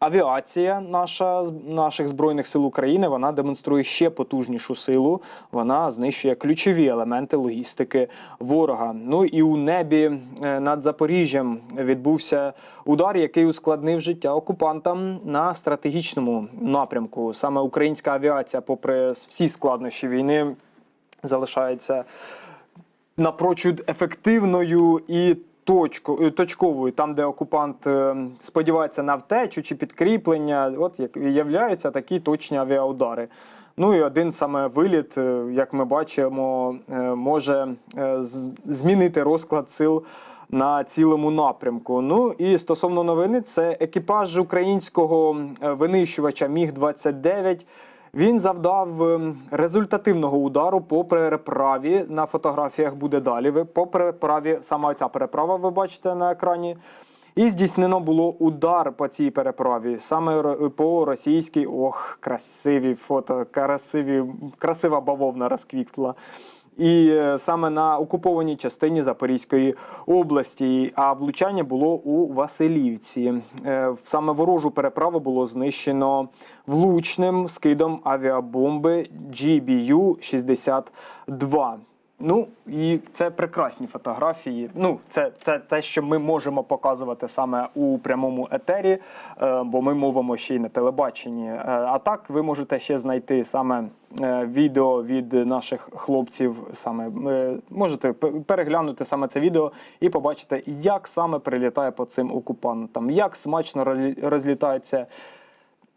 Авіація наша наших збройних сил України вона демонструє ще потужнішу силу. Вона знищує ключові елементи логістики ворога. Ну і у небі е, над Запоріжжям відбувся удар, який ускладнив життя окупантам на стратегічному напрямку. Саме українська авіація, попри всі складнощі війни, залишається напрочуд ефективною і точко, е, точковою, там, де окупант е, сподівається на втечу чи підкріплення, от як являються такі точні авіаудари. Ну і один саме виліт, е, як ми бачимо, може змінити розклад сил на цілому напрямку. Ну і стосовно новини, це екіпаж українського винищувача Міг 29 він завдав ем, результативного удару по переправі. На фотографіях буде далі. Ви по переправі, саме ця переправа, ви бачите на екрані. І здійснено було удар по цій переправі, саме по російській. Ох, красиві фото, красиві, красива бавовна розквітла. І е, саме на окупованій частині Запорізької області. А влучання було у Василівці. Е, Саме ворожу переправу було знищено влучним скидом авіабомби GBU-62. Ну і це прекрасні фотографії. Ну, це те, те, що ми можемо показувати саме у прямому етері, е, бо ми мовимо ще й на телебаченні. Е, А так ви можете ще знайти саме е, відео від наших хлопців. Саме можете переглянути саме це відео і побачите, як саме прилітає по цим окупантам, як смачно розлітаються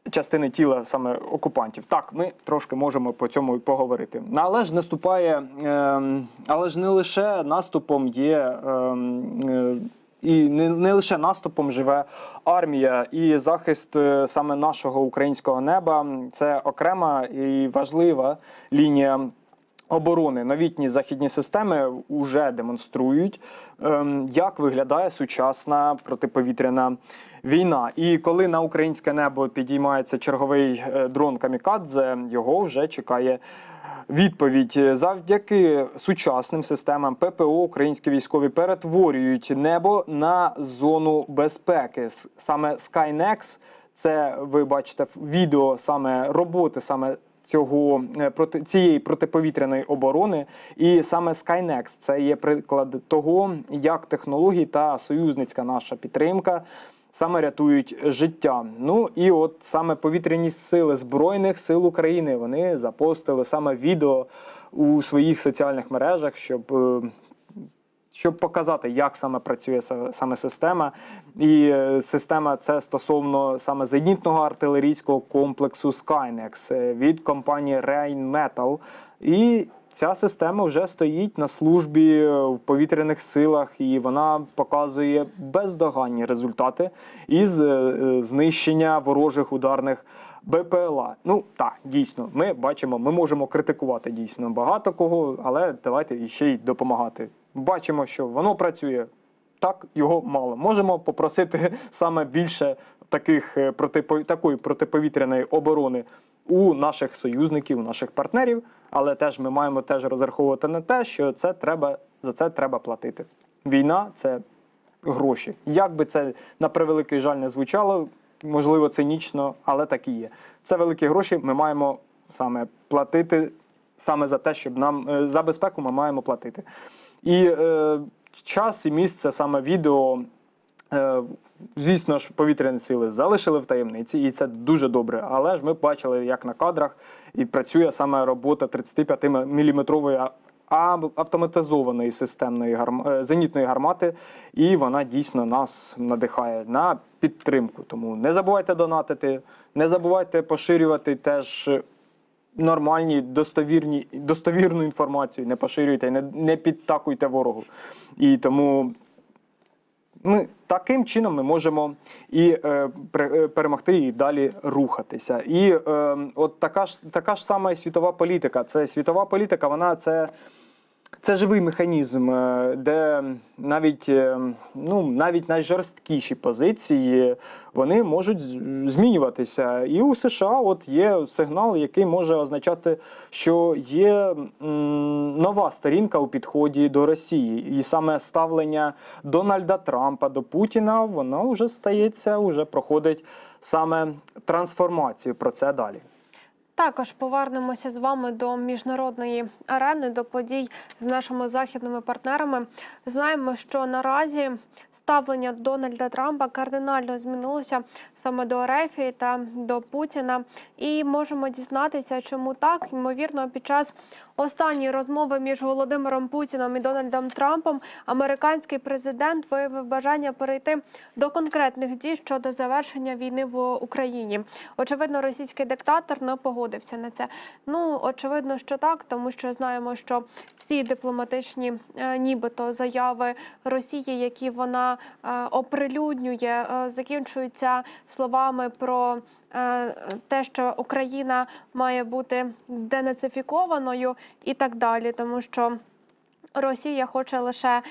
частини тіла саме окупантів. Так, ми трошки можемо по цьому і поговорити. Ну, Але ж наступає, ем, але ж не лише наступом є. ем, е, і не, не лише наступом живе армія, і захист е, саме нашого українського неба це окрема і важлива лінія оборони. Новітні західні системи вже демонструють, ем, як виглядає сучасна протиповітряна війна. І коли на українське небо підіймається черговий е, дрон Камікадзе, його вже чекає. Відповідь завдяки сучасним системам ППО українські військові перетворюють небо на зону безпеки. Саме Skynex, це ви бачите відео саме роботи саме цього е, проти цієї протиповітряної оборони, і саме Skynex – це є приклад того, як технології та союзницька наша підтримка. Саме рятують життя. Ну і от саме повітряні сили Збройних сил України вони запостили саме відео у своїх соціальних мережах, щоб е, щоб показати, як саме працює саме система. І е, система це стосовно саме зенітного артилерійського комплексу Skynex е, від компанії Rheinmetall. І ця система вже стоїть на службі е, в повітряних силах, і вона показує бездоганні результати із знищення ворожих ударних. БПЛА. Ну так, дійсно, ми бачимо, ми можемо критикувати дійсно багато кого, але давайте ще й допомагати. Бачимо, що воно працює. Так, його мало. Можемо попросити саме більше таких е, протипо... такої протиповітряної оборони у наших союзників, у наших партнерів, але теж ми маємо теж розраховувати на те, що це треба за це треба платити. Війна це гроші. Як би це на превеликий жаль не звучало, можливо, цинічно, але так і є. Це великі гроші. Ми маємо саме платити саме за те, щоб нам е, за безпеку ми маємо платити. І е, час і місце саме відео. Е, Звісно ж, повітряні сили залишили в таємниці, і це дуже добре. Але ж ми бачили, як на кадрах і працює саме робота 35-мм автоматизованої системної гарм... е, зенітної гармати, і вона дійсно нас надихає на підтримку. Тому не забувайте донатити, не забувайте поширювати теж нормальні, достовірні, достовірну інформацію. Не поширюйте, не, не підтакуйте ворогу. І тому ми таким чином ми можемо і е, е, перемогти і далі рухатися. І е, от така ж така ж сама і світова політика. Це світова політика, вона це. Це живий механізм, е, де навіть, е, ну, навіть найжорсткіші позиції вони можуть змінюватися. І у США от є сигнал, який може означати, що є нова сторінка у підході до Росії. І саме ставлення Дональда Трампа до Путіна, воно вже стається, вже проходить саме трансформацію. Про це далі. Також повернемося з вами до міжнародної арени, до подій з нашими західними партнерами. Знаємо, що наразі ставлення Дональда Трампа кардинально змінилося саме до Ерефії та до Путіна. І можемо дізнатися, чому так. Ймовірно, під час останньої розмови між Володимиром Путіном і Дональдом Трампом американський президент виявив бажання перейти до конкретних дій щодо завершення війни в Україні. Очевидно, російський диктатор не погодився на це. Ну очевидно, що так, тому що знаємо, що всі дипломатичні, е, нібито заяви Росії, які вона е, оприлюднює, е, закінчуються словами про. Те, що Україна має бути денацифікованою і так далі, тому що Росія хоче лише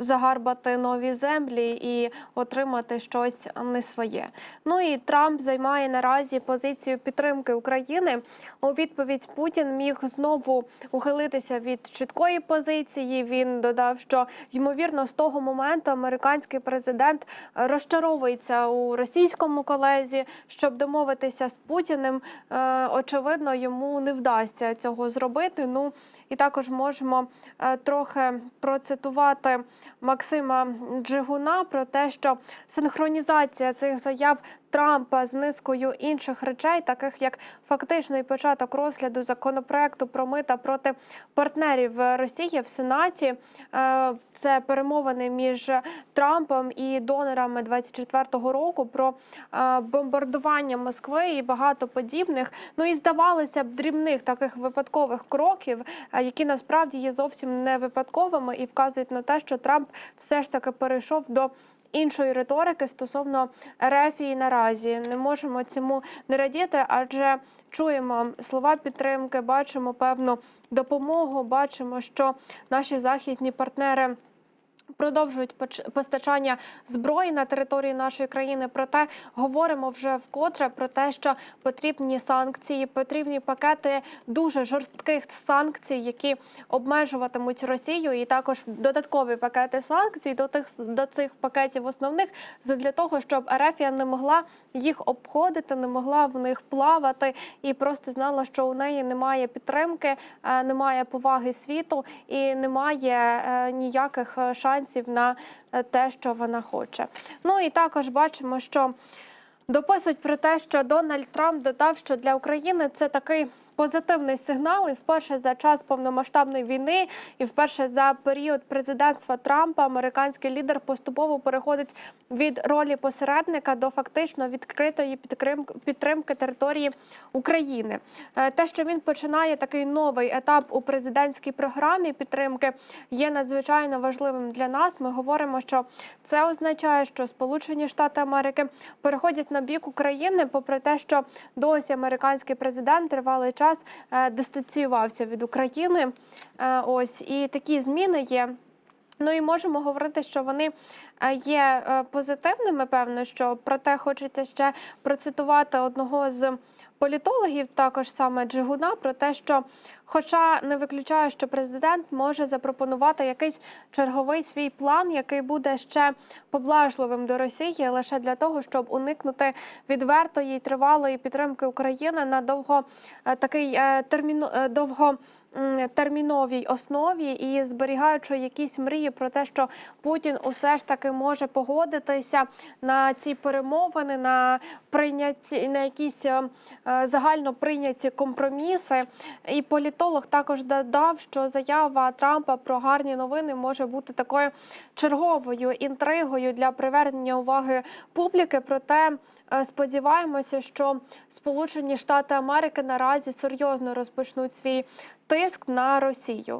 загарбати нові землі і отримати щось не своє. Ну і Трамп займає наразі позицію підтримки України. У відповідь Путін міг знову ухилитися від чіткої позиції. Він додав, що ймовірно з того моменту американський президент розчаровується у російському колезі, щоб домовитися з Путіним. Е, очевидно, йому не вдасться цього зробити. Ну і також можемо е, трохи процитувати Максима Джигуна про те, що синхронізація цих заяв Трампа з низкою інших речей, таких як фактичний початок розгляду законопроекту про мита проти партнерів Росії в Сенаті. Е, Це перемовини між Трампом і донорами 24-го року про е, бомбардування Москви і багато подібних. Ну і здавалося б, дрібних таких випадкових кроків, е, які насправді є зовсім не випадковими і вказують на те, що Трамп все ж таки перейшов до іншої риторики стосовно рефії наразі. Не можемо цьому не радіти, адже чуємо слова підтримки, бачимо певну допомогу, бачимо, що наші західні партнери. Продовжують постачання зброї на території нашої країни. Проте говоримо вже вкотре про те, що потрібні санкції, потрібні пакети дуже жорстких санкцій, які обмежуватимуть Росію, і також додаткові пакети санкцій до тих до цих пакетів основних для того, щоб Ерефія не могла їх обходити, не могла в них плавати і просто знала, що у неї немає підтримки, е, немає поваги світу і немає е, ніяких е, шансів на е, те, що вона хоче. Ну і також бачимо, що дописують про те, що Дональд Трамп додав, що для України це такий. Позитивний сигнал, і вперше за час повномасштабної війни, і вперше за період президентства Трампа американський лідер поступово переходить від ролі посередника до фактично відкритої підтримки, території України. Е, Те, що він починає такий новий етап у президентській програмі підтримки, є надзвичайно важливим для нас. Ми говоримо, що це означає, що Сполучені Штати Америки переходять на бік України, попри те, що досі американський президент тривалий час е, дистанціювався від України. Е, Ось і такі зміни є. Ну і можемо говорити, що вони е, є позитивними. Певно, що проте хочеться ще процитувати одного з політологів, також саме Джигуна, про те, що, хоча не виключаю, що президент може запропонувати якийсь черговий свій план, який буде ще поблажливим до Росії, лише для того, щоб уникнути відвертої і тривалої підтримки України на довго е, такий е, терміно е, довго терміновій основі і зберігаючи якісь мрії про те, що Путін усе ж таки може погодитися на ці перемовини, на прийняті на якісь загально прийняті компроміси. І політолог також додав, що заява Трампа про гарні новини може бути такою черговою інтригою для привернення уваги публіки. Проте е, сподіваємося, що Сполучені Штати Америки наразі серйозно розпочнуть свій тиск на Росію.